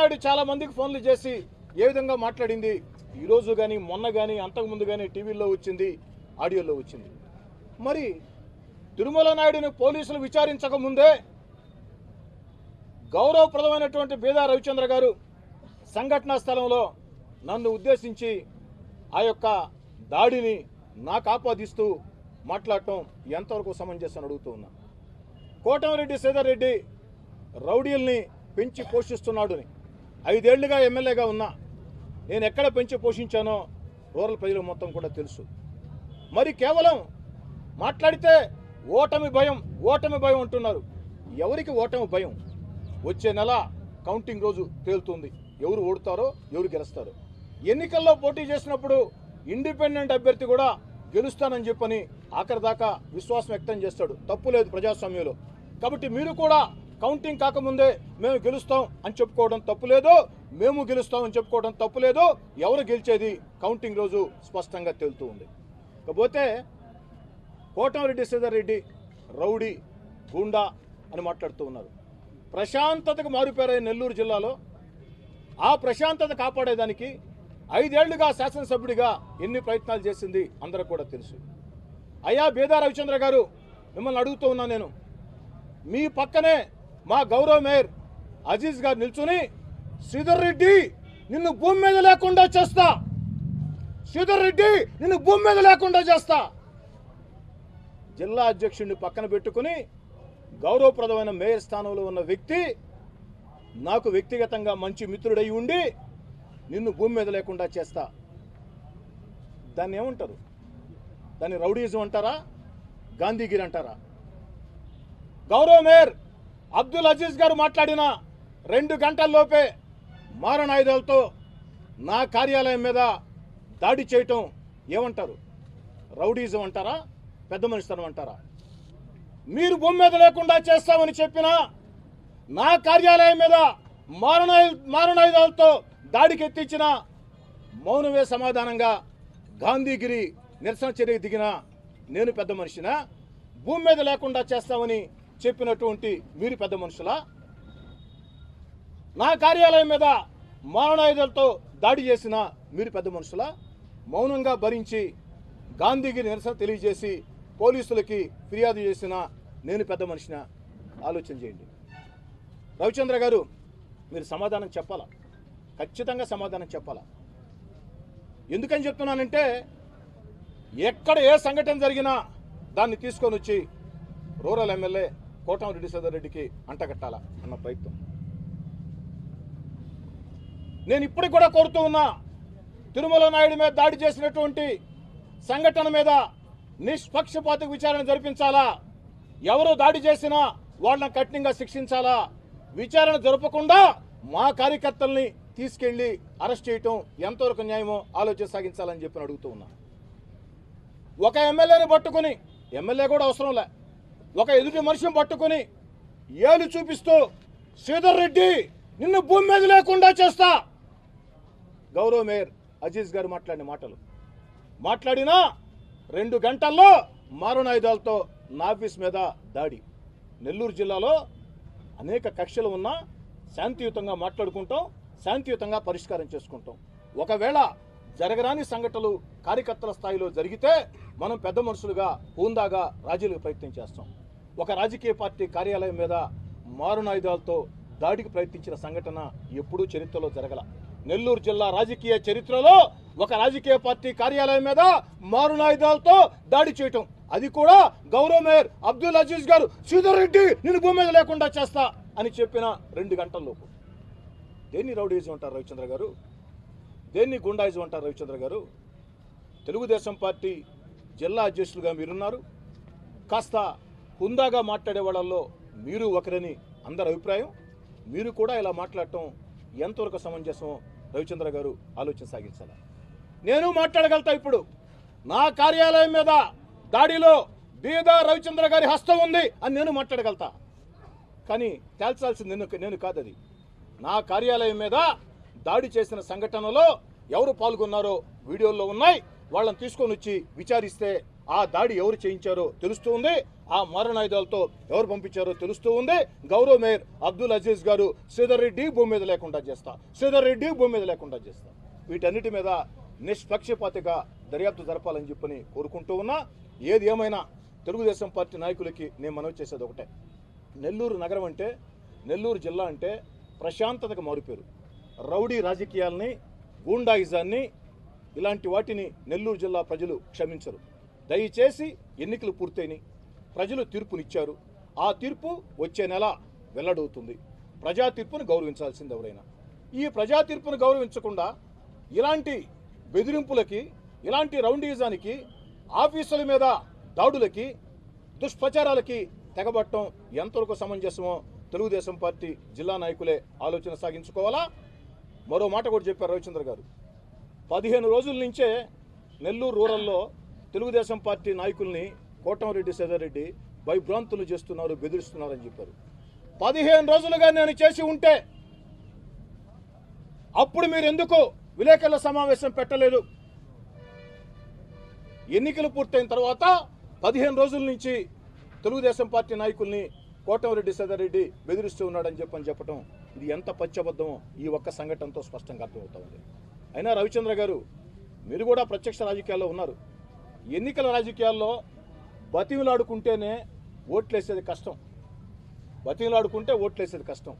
నాయుడు చాలా మందికి ఫోన్లు చేసి ఏ విధంగా మాట్లాడింది? ఈరోజు కానీ మొన్న కానీ అంతకుముందు కానీ టీవీలో వచ్చింది ఆడియోలో వచ్చింది. మరి తిరుమల నాయుడుని పోలీసులు విచారించక ముందే గౌరవప్రదమైనటువంటి బీదా రవిచంద్ర గారు సంఘటనా స్థలంలో నన్ను ఉద్దేశించి ఆ యొక్క దాడిని నాకు ఆపాదిస్తూ మాట్లాడటం ఎంతవరకు సమంజసం అడుగుతూ ఉన్నా. కోటమిరెడ్డి శ్రీధర్ రెడ్డి రౌడీల్ని పెంచి పోషిస్తున్నాడుని ఐదేళ్ళుగా ఎమ్మెల్యేగా ఉన్నా నేను ఎక్కడ పెంచి పోషించానో రూరల్ ప్రజలు మొత్తం కూడా తెలుసు. మరి కేవలం మాట్లాడితే ఓటమి భయం ఓటమి భయం అంటున్నారు. ఎవరికి ఓటమి భయం? వచ్చే నెల కౌంటింగ్ రోజు తేలుతుంది. ఎవరు ఓడుతారో ఎవరు గెలుస్తారో. ఎన్నికల్లో పోటీ చేసినప్పుడు ఇండిపెండెంట్ అభ్యర్థి కూడా గెలుస్తానని చెప్పని ఆఖరి దాకా విశ్వాసం వ్యక్తం చేస్తాడు. తప్పు లేదు ప్రజాస్వామ్యంలో. కాబట్టి మీరు కూడా కౌంటింగ్ కాకముందే మేము గెలుస్తాం అని చెప్పుకోవడం తప్పులేదో మేము గెలుస్తాం అని చెప్పుకోవడం తప్పులేదో ఎవరు గెలిచేది? కౌంటింగ్ రోజు స్పష్టంగా తేలుతూ ఉంది. కాకపోతే కోటమిరెడ్డి శ్రీధర్ రెడ్డి రౌడీ గూండా అని మాట్లాడుతూ ఉన్నారు. ప్రశాంతతకు మారిపోయారు నెల్లూరు జిల్లాలో ఆ ప్రశాంతత కాపాడేదానికి ఐదేళ్ళుగా శాసనసభ్యుడిగా ఎన్ని ప్రయత్నాలు చేసింది అందరూ కూడా తెలుసు. అయ్యా బేదా రవిచంద్ర గారు మిమ్మల్ని అడుగుతూ ఉన్నా నేను. మీ పక్కనే మా గౌరవ మేయర్ అజీజ్ గారు నిల్చుని శ్రీధర్ రెడ్డి నిన్ను భూమి మీద లేకుండా చేస్తా. శ్రీధర్ రెడ్డి నిన్ను భూమి మీద లేకుండా చేస్తా. జిల్లా అధ్యక్షుడిని పక్కన పెట్టుకుని గౌరవప్రదమైన మేయర్ స్థానంలో ఉన్న వ్యక్తి నాకు వ్యక్తిగతంగా మంచి మిత్రుడై ఉండి నిన్ను భూమి మీద లేకుండా చేస్తా. దాన్ని ఏమంటారు? దాన్ని రౌడీజం అంటారా? గాంధీగిరి అంటారా? గౌరవ మేయర్ అబ్దుల్ అజీజ్ గారు మాట్లాడిన రెండు గంటల్లోపే మారణాయుధాలతో నా కార్యాలయం మీద దాడి చేయటం ఏమంటారు? రౌడీజం అంటారా? పెద్ద మనిషితనం అంటారా? మీరు భూమి మీద లేకుండా చేస్తామని చెప్పిన నా కార్యాలయం మీద మారణాయు మారణాయుధాలతో దాడికి ఎత్తించిన మౌనమే సమాధానంగా గాంధీగిరి నిరసన చర్యకు దిగిన నేను పెద్ద మనిషినా? భూమి మీద లేకుండా చేస్తామని చెప్పినటువంటి మీరు పెద్ద మనుషులా? నా కార్యాలయం మీద మారణాయుధాలతో దాడి చేసిన మీరు పెద్ద మనుషులా? మౌనంగా భరించి గాంధీకి నిరసన తెలియజేసి పోలీసులకి ఫిర్యాదు చేసిన నేను పెద్ద మనిషిన? ఆలోచన చేయండి. రవిచంద్ర గారు మీరు సమాధానం చెప్పాలా? ఖచ్చితంగా సమాధానం చెప్పాలా? ఎందుకని చెప్తున్నానంటే ఎక్కడ ఏ సంఘటన జరిగినా దాన్ని తీసుకొని వచ్చి రూరల్ ఎమ్మెల్యే కోటమిరెడ్డి సదర్ రెడ్డికి అంటగట్టాలా అన్న ప్రయత్నం. నేను ఇప్పటికి కూడా కోరుతూ ఉన్నా తిరుమల నాయుడు మీద దాడి చేసినటువంటి సంఘటన మీద నిష్పక్షపాత విచారణ జరిపించాలా? ఎవరు దాడి చేసినా వాళ్ళని కఠినంగా శిక్షించాలా? విచారణ జరపకుండా మా కార్యకర్తల్ని తీసుకెళ్ళి అరెస్ట్ చేయటం ఎంతవరకు న్యాయమో ఆలోచన సాగించాలని చెప్పి అడుగుతూ ఉన్నా. ఒక ఎమ్మెల్యేని పట్టుకుని ఎమ్మెల్యే కూడా అవసరం లే. ఒక ఎదుటి మనిషిని పట్టుకుని ఏలు చూపిస్తూ శ్రీధర్ రెడ్డి నిన్ను భూమి మీద లేకుండా చేస్తా. గౌరవ మేయర్ అజీజ్ గారు మాట్లాడిన మాటలు. మాట్లాడినా రెండు గంటల్లో మారణాయుధాలతో నా ఆఫీస్ మీద దాడి. నెల్లూరు జిల్లాలో అనేక కక్షలు ఉన్నా శాంతియుతంగా మాట్లాడుకుంటాం శాంతియుతంగా పరిష్కారం చేసుకుంటాం. ఒకవేళ జరగరాని సంఘటనలు కార్యకర్తల స్థాయిలో జరిగితే మనం పెద్ద మనుషులుగా హూందాగా రాజీలకు ప్రయత్నం చేస్తాం. ఒక రాజకీయ పార్టీ కార్యాలయం మీద మారునాయుధాలతో దాడికి ప్రయత్నించిన సంఘటన ఎప్పుడూ చరిత్రలో జరగల. నెల్లూరు జిల్లా రాజకీయ చరిత్రలో ఒక రాజకీయ పార్టీ కార్యాలయం మీద మారునాయుధాలతో దాడి చేయటం. అది కూడా గౌరవ మేయర్ అబ్దుల్ అజీజ్ గారు శ్రీధర్ రెడ్డి నేను భూమి మీద లేకుండా చేస్తా అని చెప్పిన రెండు గంటల్లోపు దేన్ని రౌడీజం అంటారు రవిచంద్ర గారు? దేన్ని గుండాయిజం అంటారు రవిచంద్ర గారు? తెలుగుదేశం పార్టీ జిల్లా అధ్యక్షులుగా మీరున్నారు. కాస్త హుందాగా మాట్లాడే వాళ్ళల్లో మీరు ఒకరని అందరి అభిప్రాయం. మీరు కూడా ఇలా మాట్లాడటం ఎంతవరకు సమంజసం రవిచంద్ర గారు ఆలోచన సాగించాలి. నేను మాట్లాడగలుగుతా ఇప్పుడు. నా కార్యాలయం మీద దాడిలో బీదా రవిచంద్ర గారి హస్తం ఉంది అని నేను మాట్లాడగలుగుతా. కానీ తేల్చాల్సింది నేను నేను కాదు అది నా కార్యాలయం మీద దాడి చేసిన సంఘటనలో ఎవరు పాల్గొన్నారో వీడియోల్లో ఉన్నాయి. వాళ్ళని తీసుకొని వచ్చి విచారిస్తే ఆ దాడి ఎవరు చేయించారో తెలుస్తూ ఉంది. ఆ మారణాయుధాలతో ఎవరు పంపించారో తెలుస్తూ ఉంది. గౌరవ్ మేయర్ అబ్దుల్ అజీజ్ గారు శ్రీధర్ రెడ్డి భూమి మీద లేకుండా చేస్తా. శ్రీధర్ రెడ్డి భూమి మీద లేకుండా చేస్తా. వీటన్నిటి మీద నిష్పక్షపాతిగా దర్యాప్తు జరపాలని చెప్పని కోరుకుంటూ ఉన్నా. ఏది ఏమైనా తెలుగుదేశం పార్టీ నాయకులకి నేను మనవి చేసేది ఒకటే. నెల్లూరు నగరం అంటే నెల్లూరు జిల్లా అంటే ప్రశాంతతకు మారుపేరు. రౌడీ రాజకీయాల్ని గూండాయిజాన్ని ఇలాంటి వాటిని నెల్లూరు జిల్లా ప్రజలు క్షమించరు. దయచేసి ఎన్నికలు పూర్తయినాయి. ప్రజలు తీర్పునిచ్చారు. ఆ తీర్పు వచ్చే నెల వెల్లడవుతుంది. ప్రజా తీర్పును గౌరవించాల్సింది ఎవరైనా. ఈ ప్రజా తీర్పును గౌరవించకుండా ఇలాంటి బెదిరింపులకి ఇలాంటి రౌండీజానికి ఆఫీసుల మీద దాడులకి దుష్ప్రచారాలకి తెగబట్టడం ఎంతవరకు సమంజసమో తెలుగుదేశం పార్టీ జిల్లా నాయకులే ఆలోచన సాగించుకోవాలా? మరో మాట కూడా చెప్పారు రవిచంద్ర గారు. పదిహేను రోజుల నుంచే నెల్లూరు రూరల్లో తెలుగుదేశం పార్టీ నాయకుల్ని కోటంరెడ్డి సేదారెడ్డి భయభ్రాంతులు చేస్తున్నారు బెదిరిస్తున్నారని చెప్పారు. పదిహేను రోజులుగా నేను చేసి ఉంటే అప్పుడు మీరు ఎందుకు విలేకరుల సమావేశం పెట్టలేదు? ఎన్నికలు పూర్తయిన తర్వాత పదిహేను రోజుల నుంచి తెలుగుదేశం పార్టీ నాయకుల్ని కోటమిరెడ్డి సదారెడ్డి బెదిరిస్తూ ఉన్నాడని చెప్పని చెప్పడం ఇది ఎంత పచ్చబద్ధమో ఈ ఒక్క సంఘటనతో స్పష్టంగా అర్థమవుతా ఉంది. అయినా రవిచంద్ర గారు మీరు కూడా ప్రత్యక్ష రాజకీయాల్లో ఉన్నారు. ఎన్నికల రాజకీయాల్లో బతిమలాడుకుంటేనే ఓట్లేసేది కష్టం. బతిమలాడుకుంటే ఓట్లేసేది కష్టం.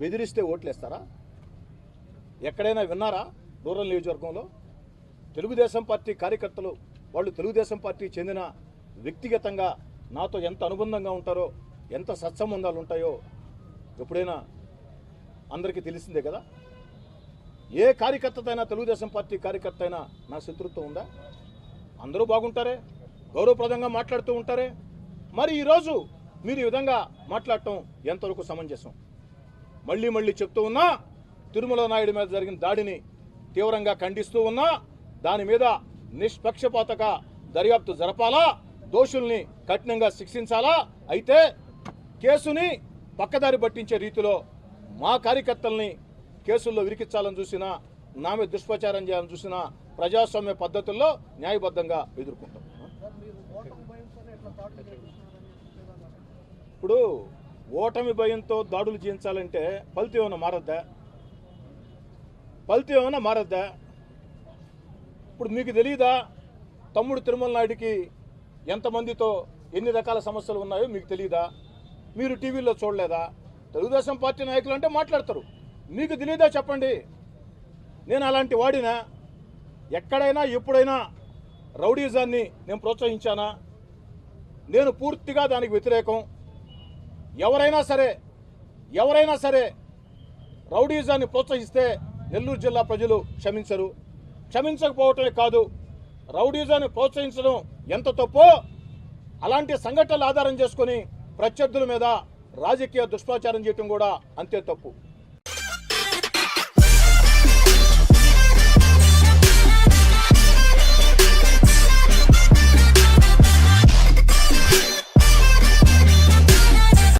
బెదిరిస్తే ఓట్లేస్తారా? ఎక్కడైనా విన్నారా రూరల్ నియోజకవర్గంలో? తెలుగుదేశం పార్టీ కార్యకర్తలు వాళ్ళు తెలుగుదేశం పార్టీ చెందిన వ్యక్తిగతంగా నాతో ఎంత అనుబంధంగా ఉంటారో ఎంత సత్సంబంధాలు ఉంటాయో ఎప్పుడైనా అందరికీ తెలిసిందే కదా? ఏ కార్యకర్త తెలుగుదేశం పార్టీ కార్యకర్త అయినా నా శత్రుత్వం ఉందా? అందరూ బాగుంటారే? గౌరవప్రదంగా మాట్లాడుతూ ఉంటారే? మరి ఈరోజు మీరు ఈ విధంగా మాట్లాడటం ఎంతవరకు సమంజసం? మళ్ళీ మళ్ళీ చెప్తూ ఉన్నా తిరుమల నాయుడు మీద జరిగిన దాడిని తీవ్రంగా ఖండిస్తూ ఉన్నా దాని మీద నిష్పక్షపాతగా దర్యాప్తు జరపాలా? దోషుల్ని కఠినంగా శిక్షించాలా? అయితే కేసుని పక్కదారి పట్టించే రీతిలో మా కార్యకర్తల్ని కేసుల్లో విరికించాలని చూసినా నా మీద దుష్ప్రచారం చేయాలని చూసినా ప్రజాస్వామ్య పద్ధతుల్లో న్యాయబద్ధంగా ఎదుర్కొంటాం. ఇప్పుడు ఓటమి భయంతో దాడులు చేయించాలంటే ఫలితం ఏమైనా మారద్దా? ఫలితం ఏమైనా మారద్దా? ఇప్పుడు మీకు తెలియదా తమ్ముడు తిరుమల నాయుడికి ఎంతమందితో ఎన్ని రకాల సమస్యలు ఉన్నాయో మీకు తెలియదా మీరు టీవీలో చూడలేదా? తెలుగుదేశం పార్టీ నాయకులు అంటే మాట్లాడతారు. మీకు తెలియదా చెప్పండి? నేను అలాంటి వాడినా? ఎక్కడైనా ఎప్పుడైనా రౌడీజాన్ని నేను ప్రోత్సహించానా? నేను పూర్తిగా దానికి వ్యతిరేకం. ఎవరైనా సరే ఎవరైనా సరే రౌడీజాన్ని ప్రోత్సహిస్తే నెల్లూరు జిల్లా ప్రజలు క్షమించరు. క్షమించకపోవటమే కాదు రౌడీజాన్ని ప్రోత్సహించడం ఎంత తప్పో అలాంటి సంఘటనలు ఆధారం చేసుకొని ప్రత్యర్థుల మీద రాజకీయ దుష్ప్రచారం చేయటం కూడా అంతే తప్పు.